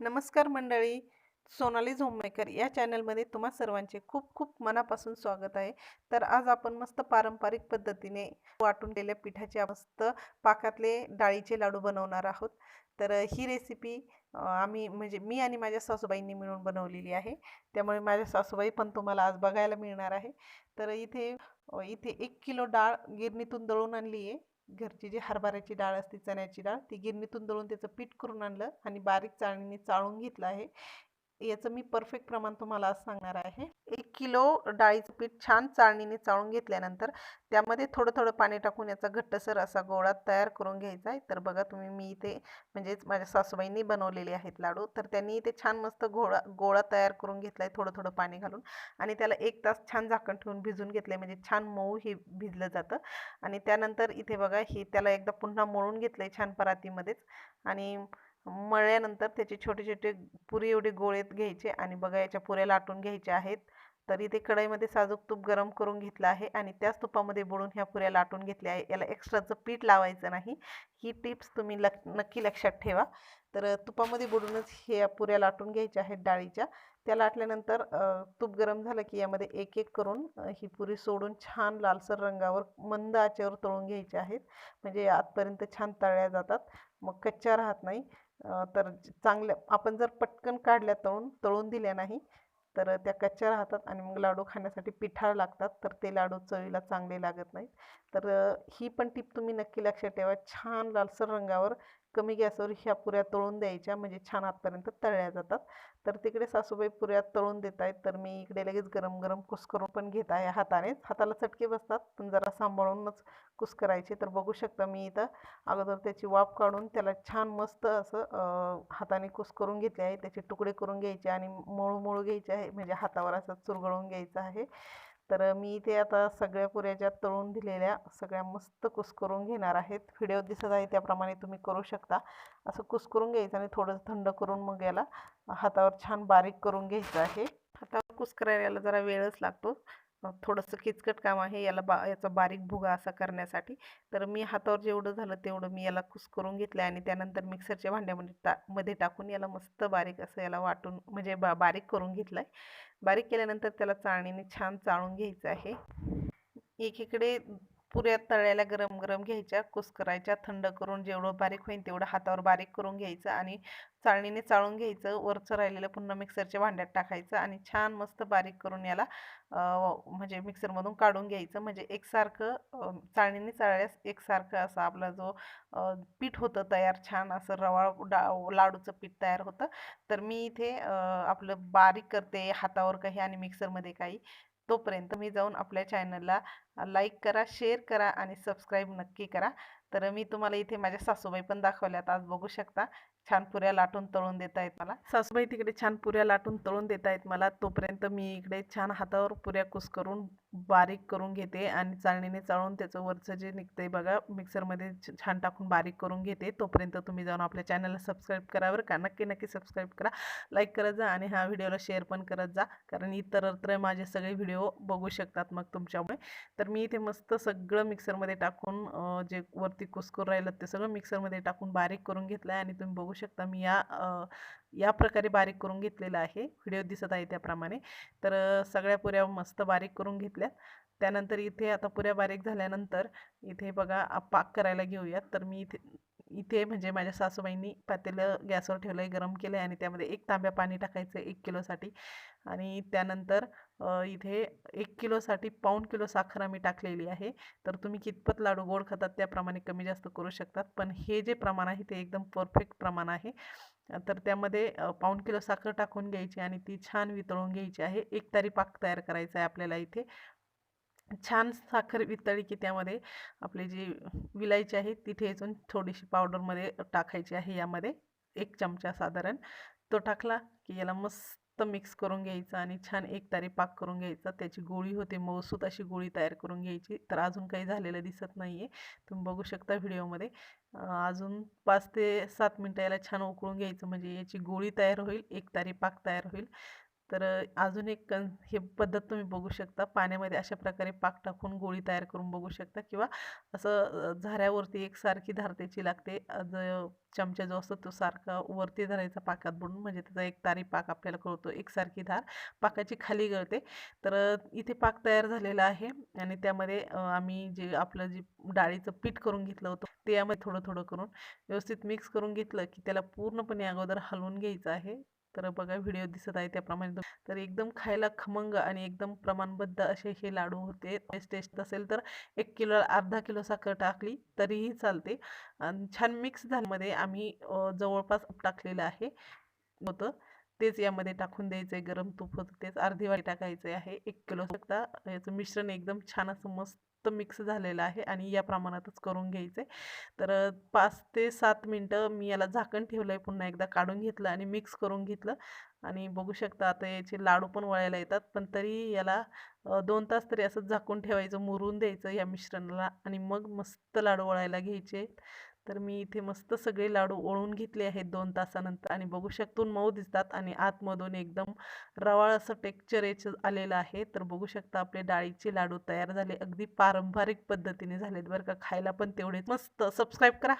नमस्कार मंडळी. सोनाली झोममेकर या चॅनलमध्ये तुम्हा सर्वांचे खूप खूप मनापासून स्वागत आहे. तर आज आपण मस्त पारंपरिक पद्धतीने वाटून दिलेल्या पिठाचे मस्त पाकातले डाळीचे लाडू बनवणार आहोत. तर ही रेसिपी आम्ही म्हणजे मी आणि माझ्या सासूबाईंनी मिळून बनवलेली आहे. त्यामुळे माझ्या सासूबाई पण तुम्हाला आज बघायला मिळणार आहे. तर इथे इथे एक किलो डाळ गिरणीतून दळून आणली आहे. घरची जी हरभऱ्याची डाळ असते चण्याची डाळ ती गिरणीतून दळून त्याचं पीठ करून आणलं आणि बारीक चाळणीने चाळून घेतलं आहे. याचं मी परफेक्ट प्रमाण तुम्हाला आज सांगणार आहे. एक किलो डाळीचं पीठ छान चाळणीने चाळून घेतल्यानंतर त्यामध्ये थोडं थोडं पाणी टाकून याचा घट्टसर असा गोळा तयार करून घ्यायचा आहे. तर बघा तुम्ही मी इथे म्हणजेच माझ्या सासूबाईंनी बनवलेले आहेत लाडू. तर त्यांनी इथे छान मस्त घोळा गोळा तयार करून घेतला आहे थोडं थोडं पाणी घालून. आणि त्याला एक तास छान झाकण ठेवून भिजून घेतलं म्हणजे छान मऊ हे भिजलं जातं. आणि त्यानंतर इथे बघा हे त्याला एकदा पुन्हा मळून घेतलं आहे छान परातीमध्येच. आणि मळल्यानंतर त्याचे छोटे छोटे पुरी एवढे गोळेत घ्यायचे आणि बघा याच्या पुऱ्या लाटून घ्यायच्या आहेत. तर इथे कढईमध्ये साजूक तूप गरम करून घेतलं आहे आणि त्याच तुपामध्ये बुडून ह्या पुऱ्या लाटून घेतल्या आहे. याला एक्स्ट्राचं पीठ लावायचं नाही. ही टिप्स तुम्ही लक नक्की लक्षात ठेवा. तर तुपामध्ये बुडूनच ह्या पुऱ्या लाटून घ्यायच्या आहेत डाळीच्या. त्या लाटल्यानंतर तूप गरम झालं की यामध्ये एक एक करून ही पुरी सोडून छान लालसर रंगावर मंद आचेवर तळून घ्यायचे आहेत. म्हणजे आतपर्यंत छान तळल्या जातात. मग कच्च्या राहत नाही. तर चांगल्या आपण जर पटकन काढल्या तळून तळून दिल्या नाही तर त्या कच्च्या राहतात आणि मग लाडू खाण्यासाठी पिठाळ लागतात तर ते लाडू चवीला चांगले लागत नाहीत. तर ही पण टीप तुम्ही नक्की लक्षात ठेवा. छान लालसर रंगावर कमी गॅसवर ह्या पुऱ्या तळून द्यायच्या म्हणजे छान आतपर्यंत तळल्या जातात. तर तिकडे सासूबाई पुऱ्या तळून देत आहेत. तर मी इकडे लगेच गरम गरम कुस्करून पण घेत आहे हातानेच. हाताला चटके बसतात पण जरा सांभाळूनच कुस्करायचे. तर बघू शकता मी इथं अगोदर त्याची वाफ काढून त्याला छान मस्त असं हाताने कुस्करून घेतले आहे. त्याचे तुकडे करून घ्यायचे आणि मळू मळू घ्यायचे आहे. म्हणजे हातावर असं चुरगळून घ्यायचं आहे. तर मी इथे आता सगळ्या पुऱ्याच्या तळून दिलेल्या सगळ्या मस्त कुस्करून घेणार आहेत. व्हिडिओ दिसत आहे त्याप्रमाणे तुम्ही करू शकता. असं कुस्करून घ्यायचं आणि थोडंसं थंड करून मग याला हातावर छान बारीक करून घ्यायचं आहे. हातावर कुस्करायला जरा वेळच लागतो. थोडंसं किचकट काम आहे याला बा याचा बारीक भुगा असा करण्यासाठी. तर मी हातावर जेवढं झालं तेवढं मी याला कुस्करून घेतलं आहे आणि त्यानंतर मिक्सरच्या भांड्यामध्ये टा मध्ये टाकून याला मस्त बारीक असं याला वाटून म्हणजे बा बारीक करून घेतलं आहे बारीक केल्यानंतर त्याला चाळणीने छान चाळून घ्यायचं आहे. एकीकडे पुऱ्या तळ्याला गरम गरम घ्यायच्या कुस्करायच्या थंड करून जेवढं बारीक होईल तेवढं हातावर बारीक करून घ्यायचं आणि चाळणीने चाळून घ्यायचं. वरचं राहिलेलं पुन्हा मिक्सरच्या भांड्यात टाकायचं आणि छान मस्त बारीक करून याला म्हणजे मिक्सरमधून काढून घ्यायचं. म्हणजे एकसारखं चाळणीने चाळल्यास एकसारखं असं आपला जो पीठ होतं तयार छान असं रवाळ डा लाडूचं पीठ तयार होतं. तर मी इथे आपलं बारीक करते हातावर काही आणि मिक्सरमध्ये काही. तोपर्यंत मी जाऊन आपल्या चॅनलला लाईक करा शेअर करा आणि सबस्क्राईब नक्की करा. तर मी तुम्हाला इथे माझ्या सासूबाई पण दाखवल्यात. आज बघू शकता. छान पुऱ्या लाटून तळून देत आहेत मला. सासूबाई तिकडे छान पुऱ्या लाटून तळून देत आहेत मला. तोपर्यंत मी इकडे छान हातावर पुऱ्या कुस करून बारीक करून घेते आणि चाळणीने चाळून त्याचं वरचं जे निघतंय बघा मिक्सरमध्ये छान टाकून बारीक करून घेते. तोपर्यंत तुम्ही जाऊन आपल्या चॅनलला सबस्क्राईब करावर का नक्की नक्की सबस्क्राईब करा. लाईक करत जा आणि ह्या व्हिडिओला शेअर पण करत जा कारण इतरत्र माझे सगळे व्हिडिओ बघू शकतात मग तुमच्यामुळे. तर मी इथे मस्त सगळं मिक्सरमध्ये टाकून जे वरती कुसकूर राहिलं ते सगळं मिक्सरमध्ये टाकून बारीक करून घेतलं आहे आणि तुम्ही बघू शकता मी या या प्रकारे बारीक करून घेतलेलं आहे. व्हिडिओ दिसत आहे त्याप्रमाणे. तर सगळ्या पुऱ्या मस्त बारीक करून घेतल्या त्यानंतर इथे आता पुऱ्या बारीक झाल्यानंतर इथे बघा पाक करायला घेऊयात. तर मी इथे इथे म्हणजे माझ्या सासूबाईंनी पातेलं गॅसवर ठेवलं आहे गरम केलं आहे आणि त्यामध्ये एक तांब्या पाणी टाकायचं आहे एक किलोसाठी. आणि त्यानंतर इथे एक किलोसाठी पाऊण किलो साखर आम्ही टाकलेली आहे. तर तुम्ही कितपत लाडू गोड खातात त्याप्रमाणे कमी जास्त करू शकतात. पण हे जे प्रमाण आहे ते एकदम परफेक्ट प्रमाण आहे. तर त्यामध्ये पाऊण किलो साखर टाकून घ्यायची आणि ती छान वितळून घ्यायची आहे. एक तारी पाक तयार करायचा आहे आपल्याला इथे. छान साखर वितळी की त्यामध्ये आपली जी विलायची आहे ती ठेचून थोडीशी पावडरमध्ये टाकायची आहे. यामध्ये एक चमचा साधारण तो टाकला की याला मस्त मिक्स करून घ्यायचा आणि छान एक तारी पाक करून घ्यायचा. त्याची गोळी होते मौसूत अशी गोळी तयार करून घ्यायची. तर अजून काही झालेलं दिसत नाही आहे तुम्ही बघू शकता व्हिडिओमध्ये. अजून पाच ते सात मिनटं याला छान उकळून घ्यायचं. म्हणजे याची गोळी तयार होईल एक तारी पाक तयार होईल. तर अजून एक कन हे पद्धत तुम्ही बघू शकता. पाण्यामध्ये अशा प्रकारे पाक टाकून गोळी तयार करून बघू शकता किंवा असं झाऱ्यावरती झाऱ्यावरती एकसारखी धार त्याची लागते. ज चमचा जो असतो तो सारखा वरती धरायचा पाकात बुडून म्हणजे त्याचा एक तारी पाक आपल्याला कळतो एकसारखी धार पाकाची खाली गळते. तर इथे पाक तयार झालेला आहे आणि त्यामध्ये आम्ही जे आपलं जे डाळीचं पीठ करून घेतलं होतं ते यामध्ये थोडं थोडं करून व्यवस्थित मिक्स करून घेतलं की त्याला पूर्णपणे अगोदर हलवून घ्यायचं आहे. तर बघा व्हिडिओ दिसत आहे त्याप्रमाणे. तर एकदम खायला खमंग आणि एकदम प्रमाणबद्ध असे हे लाडू होते. टेस्ट असेल तर एक किलो अर्धा किलो साखर टाकली तरीही चालते. आणि छान मिक्स झाल्यामध्ये आम्ही जवळपास टाकलेलं आहे. होतं. तेच यामध्ये टाकून द्यायचं आहे गरम तूप होतं तेच अर्धी वाटी टाकायचं आहे. एक किलो शकता याचं मिश्रण एकदम छान असं मस्त मिक्स झालेलं आहे आणि या प्रमाणातच करून घ्यायचं आहे तर पाच ते सात मिनटं मी याला झाकण ठेवलं आहे पुन्हा एकदा काढून घेतलं आणि मिक्स करून घेतलं. आणि बघू शकता आता याचे लाडू पण वळायला येतात पण तरी याला दोन तास तरी असं झाकून ठेवायचं मुरून द्यायचं या मिश्रणाला आणि मग मस्त लाडू वळायला घ्यायचे तर मी इथे मस्त सगळे लाडू ओळून घेतले आहेत दोन तासानंतर आणि बघू शकतो मऊ दिसतात आणि आतमधून एकदम रवाळ असं टेक्चर याचं आलेलं आहे. तर बघू शकता आपले डाळीचे लाडू तयार झाले. अगदी पारंपरिक पद्धतीने झालेत बरं का. खायला पण तेवढेच. मस्त. सबस्क्राईब करा.